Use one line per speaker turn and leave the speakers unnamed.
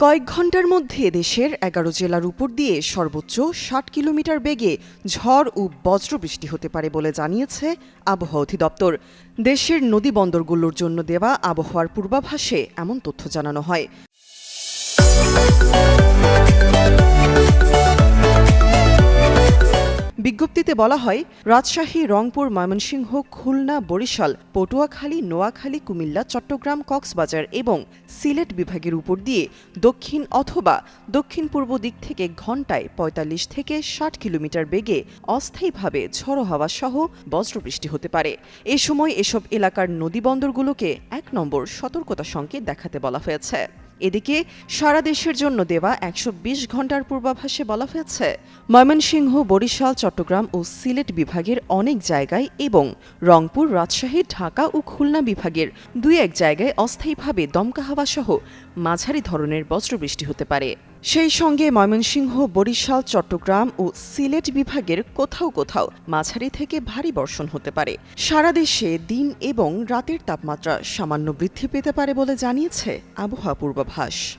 কয়েক ঘণ্টার মধ্যে দেশের এগারো জেলার উপর দিয়ে সর্বোচ্চ ষাট কিলোমিটার বেগে ঝড় ও বজ্রবৃষ্টি হতে পারে বলে জানিয়েছে আবহাওয়া অধিদপ্তর। দেশের নদী বন্দরগুলোর জন্য দেওয়া আবহাওয়ার পূর্বাভাসে এমন তথ্য জানানো হয়। বিজ্ঞপ্তিতে বলা হয়, রাজশাহী, রংপুর, ময়মনসিংহ, খুলনা, বরিশাল, পটুয়াখালী, নোয়াখালী, কুমিল্লা, চট্টগ্রাম, কক্সবাজার এবং সিলেট বিভাগের উপর দিয়ে দক্ষিণ অথবা দক্ষিণ পূর্ব দিক থেকে ঘন্টায় ৪৫ থেকে ষাট কিলোমিটার বেগে অস্থায়ীভাবে ঝড়ো হাওয়া সহ বজ্রবৃষ্টি হতে পারে। এ সময় এসব এলাকার নদীবন্দরগুলোকে এক নম্বর সতর্কতা সংকেত দেখাতে বলা হয়েছে। এদিকে সারা দেশের জন্য দেওয়া একশো বিশ ঘণ্টার পূর্বাভাসে বলা হয়েছে, ময়মনসিংহ, বরিশাল, চট্টগ্রাম ও সিলেট বিভাগের অনেক জায়গায় এবং রংপুর, রাজশাহী, ঢাকা ও খুলনা বিভাগের দুই এক জায়গায় অস্থায়ীভাবে দমকা হাওয়া সহ মাঝারি ধরনের বজ্রবৃষ্টি হতে পারে। সেই সঙ্গে ময়মনসিংহ, বরিশাল, চট্টগ্রাম ও সিলেট বিভাগের কোথাও কোথাও মাঝারি থেকে ভারী বর্ষণ হতে পারে। সারা দেশে দিন এবং রাতের তাপমাত্রা সামান্য বৃদ্ধি পেতে পারে বলে জানিয়েছে আবহাওয়া পূর্বাভাস।